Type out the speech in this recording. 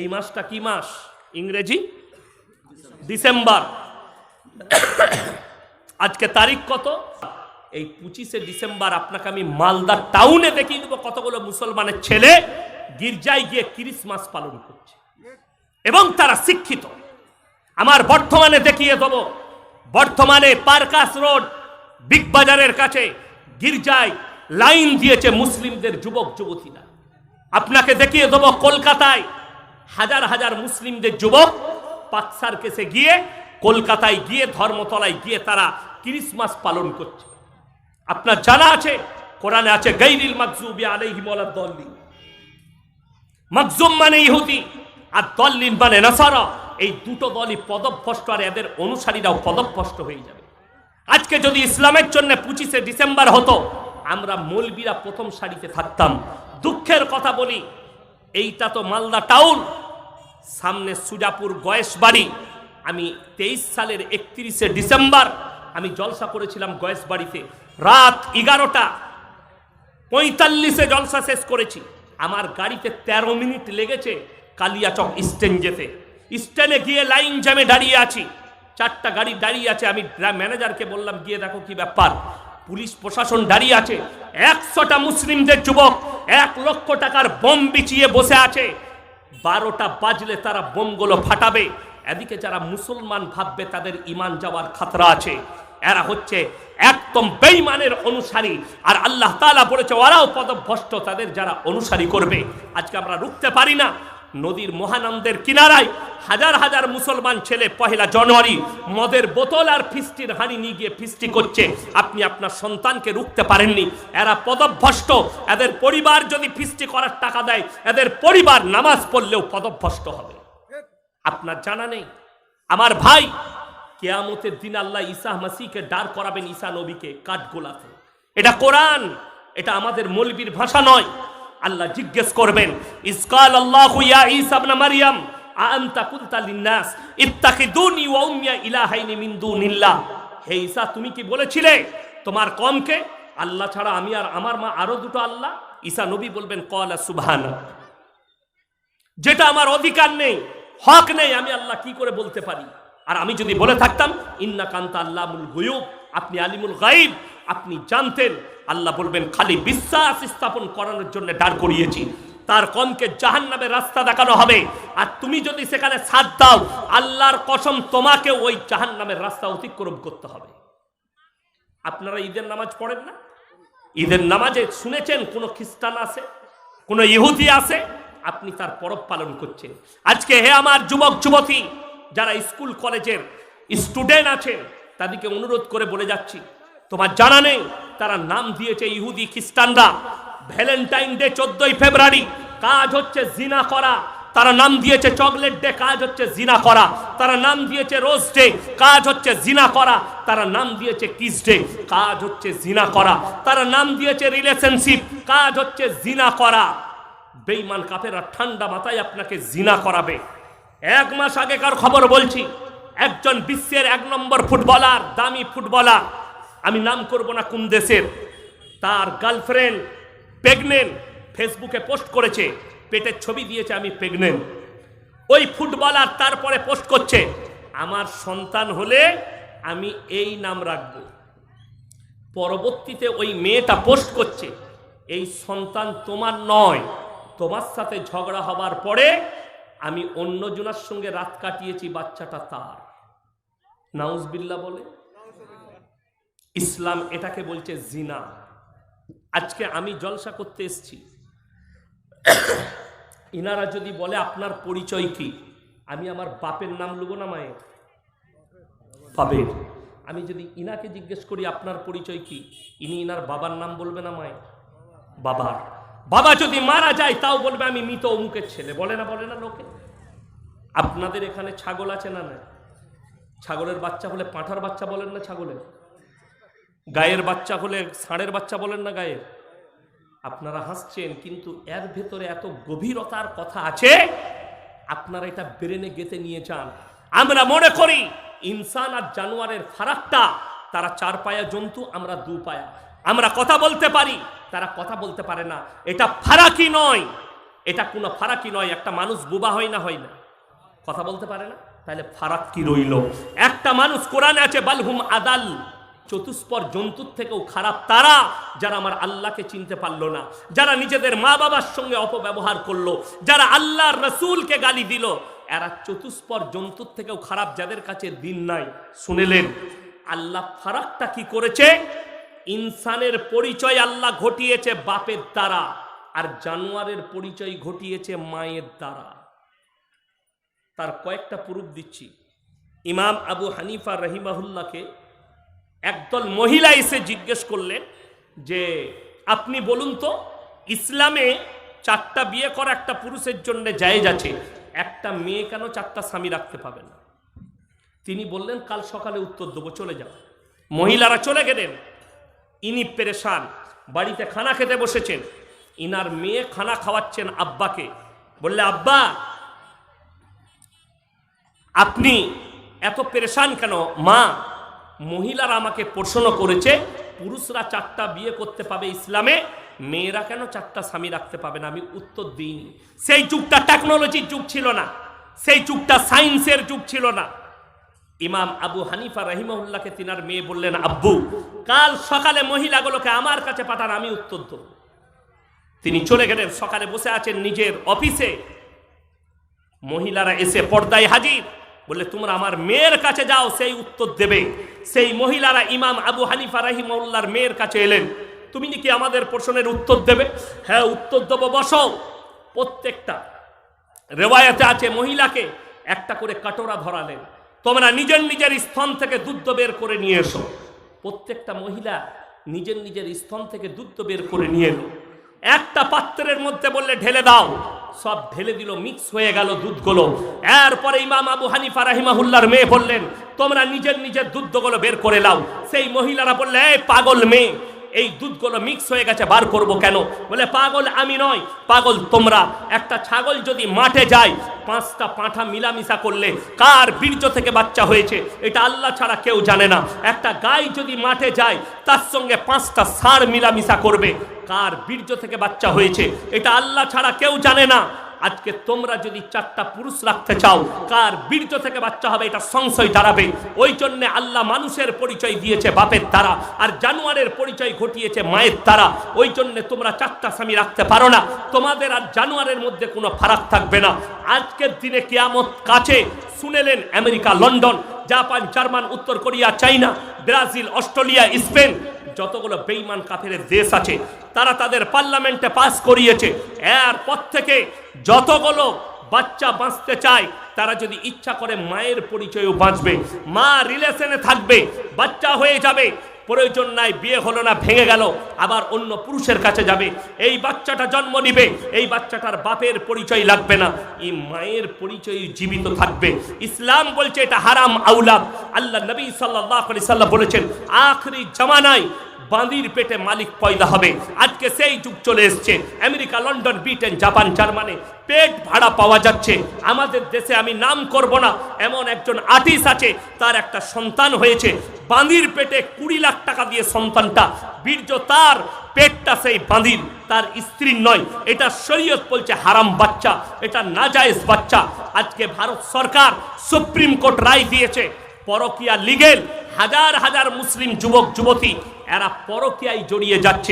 এই মাসটা কি মাস? ইংরেজি? ডিসেম্বর। আজকে তারিখ কত? এই পঁচিশে ডিসেম্বর আপনাকে আমি মালদা টাউনে দেখিয়ে দেবো কতগুলো মুসলমানের ছেলে গির্জায় গিয়ে ক্রিসমাস পালন করছে। এবং তারা শিক্ষিত। আমার বর্তমানে দেখিয়ে দেব, বর্তমানে পার্কাস রোড, বিগ বাজারের কাছে গির্জায় লাইন দিয়েছে মুসলিমদের যুবক যুবতীরা আপনাকে দেখিয়ে দেব কলকাতায় হাজার হাজার মুসলিমদের যুবক পাকসার কেসে গিয়ে, কলকাতায় গিয়ে, ধর্মতলায় গিয়ে তারা ক্রিসমাস পালন করছে। আপনার জানা আছে, কোরআনে আছে গৈরিল মাকজুবি আলাইহিম দল্লিন। মাকজুম মানে ইহুদি, আর দল্লিন মানে নাসারা। এই দুটো দলই পদভ্রষ্ট, আর এদের অনুসারীরাও পদভ্রষ্ট হয়ে যাবে। আজকে যদি ইসলামের জন্য পঁচিশে ডিসেম্বর হতো, আমরা মৌলবীরা প্রথম সারিতে থাকতাম। দুঃখের কথা বলি, এইটা তো মালদা টাউন। সামনে সুজাপুর গয়েশ বাড়ি। আমি তেইশ সালের একত্রিশে ডিসেম্বর, আমি জলসা করেছিলাম গয়েশ বাড়িতে। রাত এগারোটা, পঁয়তাল্লিশে জলসা শেষ করেছি। আমার গাড়িতে ১৩ মিনিট লেগেছে কালিয়াচক স্ট্যান্ড যেতে। স্ট্যান্ডে গিয়ে লাইন জ্যামে দাঁড়িয়ে আছি। চারটা গাড়ি দাঁড়িয়ে আছে, আমি ম্যানেজারকে বললাম, গিয়ে দেখো কি ব্যাপার। পুলিশ প্রশাসন দাঁড়িয়ে আছে। একশোটা মুসলিমদের যুবক এক লক্ষ টাকার বোম বিছিয়ে বসে আছে। বারোটা বাজলে তারা বোমগুলো ফাটাবে। এদিকে যারা মুসলমান ভাববে তাদের ইমান যাওয়ার খাতরা আছে, এরা হচ্ছে একদম বেইমানের অনুসারী। আর আল্লাহ তালা বলেছে, ওরাও পদভ্রষ্ট তাদের যারা অনুসারী করবে। আজকে আমরা রুখতে পারি না নদীর মহানন্দের কিনারায় হাজার হাজার মুসলমান ছেলে, পহেলা জানুয়ারি, মদের বোতল আর ফিস্টির হানি নিয়ে গিয়ে ফিস্টি করছে। আপনি আপনার সন্তানকে রুখতে পারেননি। এরা পদভ্রষ্ট। এদের পরিবার যদি ফিস্টি করার টাকা দেয়, এদের পরিবার নামাজ পড়লেও পদভ্রষ্ট হবে। আপনার জানা নেই? আমার ভাই কেয়ামতের দিন আল্লাহ ঈসা মাসিকে দাঁড় করাবেন ঈসা নবীকে কাঠগোলাতে এটা কোরআন। এটা আমাদের মৌলবীর ভাষা নয়। আল্লাহ জিজ্ঞেস করবেন, ইসকাল আল্লাহ ইয়া ঈসা ইবনে মারইয়াম আনতা কুনতা লিন্নাস ইত্তাখিদুনি ওয়া উম্মিয়া ইলাহাইনি মিন দুনিল্লাহ? হে ঈসা, তুমি কি বলেছিলে? তোমার কমকে? আল্লাহ ছাড়া আমি আর আমার মা আরও দুটো আল্লাহ? ঈসা নবী বলবেন কলা সুবহানাক যেটা আমার অধিকার নেই, হক নেই, আমি আল্লাহ কি করে বলতে পারি? আর আমি যদি বলে থাকতাম ইন্না কান্তা আল্লামুল গুয়ুব, আপনি আলিমুল গাইব আপনি জানতেন আল্লাহ বলবেন, খালি বিশ্বাস স্থাপন করানোর জন্য দাঁড় করিয়েছি। তার কমকে জাহান নামে রাস্তা দেখানো হবে। আর তুমি যদি সেখানে সাথ দাও, আল্লাহর কসম তোমাকে ওই জাহান নামের রাস্তা অতিক্রম করতে হবে। আপনারা ঈদের নামাজ পড়েন না? ঈদের নামাজে শুনেছেন, কোনো খ্রিস্টান আছে? কোনো ইহুদি আছে? আপনি তার পরব পালন করছেন। আজকে হে আমার যুবক, যুবতী, যারা স্কুল, কলেজের স্টুডেন্ট আছেন তাদেরকে অনুরোধ করে বলে যাচ্ছি। তোমার জানা নেই তারা নাম দিয়েছে ইহুদি খ্রিস্টানরা। ভ্যালেন্টাইন ডে চোদ্দই ফেব্রুয়ারি, কাজ হচ্ছে জিনা করা। তারা নাম দিয়েছে চকলেট ডে, কাজ হচ্ছে জিনা করা। তারা নাম দিয়েছে রোজ ডে, কাজ হচ্ছে জিনা করা। তারা নাম দিয়েছে কিস ডে, কাজ হচ্ছে জিনা করা। তারা নাম দিয়েছে রিলেশনশিপ, কাজ হচ্ছে জিনা করা। বেইমান কাফেরা ঠান্ডা মাথায় আপনাকে জিনা করাবে। এক মাস আগেকার খবর বলছি, একজন বিশ্বের এক নম্বর ফুটবলার, দামি ফুটবলার আমি নাম করব না কোন দেশের। তার গার্লফ্রেন্ড প্রেগনেন্ট ফেসবুকে পোস্ট করেছে, পেটের ছবি দিয়েছে আমি প্রেগনেন্ট ওই ফুটবলার তারপরে পোস্ট করছে, আমার সন্তান হলে আমি এই নাম রাখব। পরবর্তীতে ওই মেয়েটা পোস্ট করছে, এই সন্তান তোমার নয়, তোমার সাথে ঝগড়া হবার পরে আমি অন্যজনার সঙ্গে রাত কাটিয়েছি বাচ্চাটা তার। নাউজবিল্লা বলে। ইসলাম এটাকে বলছে জিনা। আজকে আমি জলসা করতে এসছি। ইনারা যদি বলে, আপনার পরিচয় কি? আমি আমার বাপের নাম লুবো না মায়ের? বাপের। আমি যদি ইনাকে জিজ্ঞেস করি, আপনার পরিচয় কি? ইনি ইনার বাবার নাম বলবে না মায়ের? বাবার। বাবা যদি মারা যায়, তাও বলবে, আমি মৃত অমুকের ছেলে। বলে না বলে না লোকে? আপনাদের এখানে ছাগল আছে না না ছাগলের বাচ্চা হলে পাঁঠার বাচ্চা বলেন না ছাগলের? গায়ের বাচ্চা হলে ষাঁড়ের বাচ্চা বলেন না গায়ের। আপনারা হাসছেন, কিন্তু এর ভেতরে এত গভীরতার কথা আছে, আপনারা এটা ব্রেনে গেতে নিয়ে যান। আমরা মনে করি ইনসান আর জানোয়ারের ফারাকটা, তারা চার পায়া জন্তু, আমরা দু পায়া। আমরা কথা বলতে পারি, তারা কথা বলতে পারে না। এটা ফারাকি নয়, এটা কোনো ফারাকি নয়, একটা মানুষ বুবা হয় না হয় না। কথা বলতে পারে না? তাহলে ফারাক কি রইল? একটা মানুষ কোরআনে আছে, বালহুম আদাল। চতুষ্পর জন্তুর থেকেও খারাপ তারা যারা আমার আল্লাহকে চিনতে পারল না, যারা নিজেদের মা বাবার সঙ্গে অপব্যবহার করল, যারা আল্লাহর রসুলকে গালি দিল, এরা চতুষ্পর জন্তুর থেকেও খারাপ যাদের কাছে দিন নাই। শুনেলেন, আল্লাহ ফারাকটা কি করেছে? ইনসানের পরিচয় আল্লাহ ঘটিয়েছে বাপের দ্বারা আর জানোয়ারের পরিচয় ঘটিয়েছে মায়ের দ্বারা। তার কয়েকটা প্রুফ দিচ্ছি। ইমাম আবু হানিফা রহিমাহুল্লাহকে একদল মহিলা এসে জিজ্ঞেস করলেন যে, আপনি বলুন তো, ইসলামে চারটা বিয়ে করা একটা পুরুষের জন্য জায়েজ আছে, একটা মেয়ে কেন চারটা স্বামী রাখতে পাবে না? তিনি বললেন, কাল সকালে উত্তর দেবো, চলে যাও। মহিলারা চলে গেলেন। ইনি পেরেশান, বাড়িতে খানা খেতে বসেছেন। ইনার মেয়ে খানা খাওয়াচ্ছেন আব্বাকে। বললে, আব্বা, আপনি এত পেরেশান কেন? মা মহিলারা আমাকে প্রশ্ন করেছে, পুরুষরা চারটা বিয়ে করতে পাবে ইসলামে, মেয়েরা কেন চারটা স্বামী রাখতে পাবে না? আমি উত্তর দিইনি। সেই যুগটা টেকনোলজির যুগ ছিল না। সেই যুগটা সায়েন্সের যুগ ছিল না। ইমাম আবু হানিফা রহিমউল্লাহকে তিনার মেয়ে বললেন, আব্বু, কাল সকালে মহিলাগুলোকে আমার কাছে পাঠান, আমি উত্তর দেব। তিনি চলে গেলেন, সকালে বসে আছেন নিজের অফিসে। মহিলারা এসে পর্দায় হাজির। বলে তোমরা আমার মেয়ের কাছে যাও, সেই উত্তর দেবে। সেই মহিলারা ইমাম আবু হানিফা রাহিমউল্লাহর মেয়ের কাছে এলেন। তুমি নাকি আমাদের প্রশ্নের উত্তর দেবে? হ্যাঁ উত্তর দেবো, বসো। প্রত্যেকটা রেওয়ায়তে আছে, মহিলাকে একটা করে কাটোরা ধরালেন। তোমরা নিজের নিজের স্তন থেকে দুধ বের করে নিয়ে এসো। প্রত্যেকটা মহিলা নিজের নিজের স্তন থেকে দুধ বের করে নিয়ে এলো। একটা পাত্রের মধ্যে বললে, ঢেলে দাও। সব ঢেলে দিল মিক্স হয়ে গেল দুধগুলো। এরপরে ইমাম আবু হানিফা রাহিমাহুল্লার মেয়ে বললেন, তোমরা নিজের নিজের দুধগুলো বের করে লাও সেই মহিলারা বললে, এই পাগল মেয়ে, এই দুধগুলো মিক্স হয়ে গেছে, বার করব কেন? বলে, পাগল আমি নয়, পাগল তোমরা। একটা ছাগল যদি মাঠে যায় পাঁচটা পাঁঠা মিলামিশা করলে কার বীর্য থেকে বাচ্চা হয়েছে, এটা আল্লাহ ছাড়া কেউ জানে না। একটা গাই যদি মাঠে যায়, তার সঙ্গে পাঁচটা সার মিলামিশা করবে। কার বীর্য থেকে বাচ্চা হয়েছে, এটা আল্লাহ ছাড়া কেউ জানে না। আজকে তোমরা যদি চারটা পুরুষ রাখতে চাও, কার বীর্য থেকে বাচ্চা হবে এটা সংশয় দাঁড়াবে। ওই জন্যে আল্লাহ মানুষের পরিচয় দিয়েছে বাপের দ্বারা, আর জানোয়ারের পরিচয় ঘটিয়েছে মায়ের দ্বারা। ওই জন্য তোমরা চারটা স্বামী রাখতে পারো না। তোমাদের আর জানোয়ারের মধ্যে কোনো ফারাক থাকবে না। আজকের দিনে কেয়ামত কাছে শুনেলেন আমেরিকা, লন্ডন, জাপান, জার্মান, উত্তর Korea, China, Brazil, Australia, Spain যতগুলো বেইমান কাফের দেশ আছে, তারা তাদের পার্লামেন্টে পাস করিয়েছে। এরপর থেকে যতগুলো বাচ্চা বাঁচতে চায়, তারা যদি ইচ্ছা করে মায়ের পরিচয়ও বাঁচবে, মা রিলেশনে থাকবে, বাচ্চা হয়ে যাবে, প্রয়োজন নাই, বিয়ে হলো না, ভেঙে গেল, আবার অন্য পুরুষের কাছে যাবে। এই বাচ্চাটা জন্ম নিবে, এই বাচ্চাটার বাপের পরিচয় লাগবে না। এই মায়ের পরিচয় জীবিত থাকবে। ইসলাম বলছে এটা হারাম আউলাদ আল্লাহ নবী সাল্লাহ সাল্লাহ বলেছেন, আখরি জামানায় বাঁদির পেটে মালিক পয়দা হবে। আজকে সেই যুগ চলে এসছে। America, London, Britain, Japan, Germany, পেট ভাড়া পাওয়া যাচ্ছে। আমাদের দেশে আমি নাম করব না, এমন একজন আর্টিস্ট আছে, তার একটা সন্তান হয়েছে। বাঁদির পেটে কুড়ি লাখ টাকা দিয়ে সন্তানটা, বীর্য তার, পেটটা সেই বাঁদির তার স্ত্রীর নয়। এটা শরীয়ত বলছে হারাম বাচ্চা, এটা নাজায়েজ বাচ্চা। আজকে ভারত সরকার সুপ্রিম কোর্ট রায় দিয়েছে, পরকিয়া লিগেল হাজার হাজার মুসলিম যুবক, যুবতী এরা পরকিয়ায় জড়িয়ে যাচ্ছে।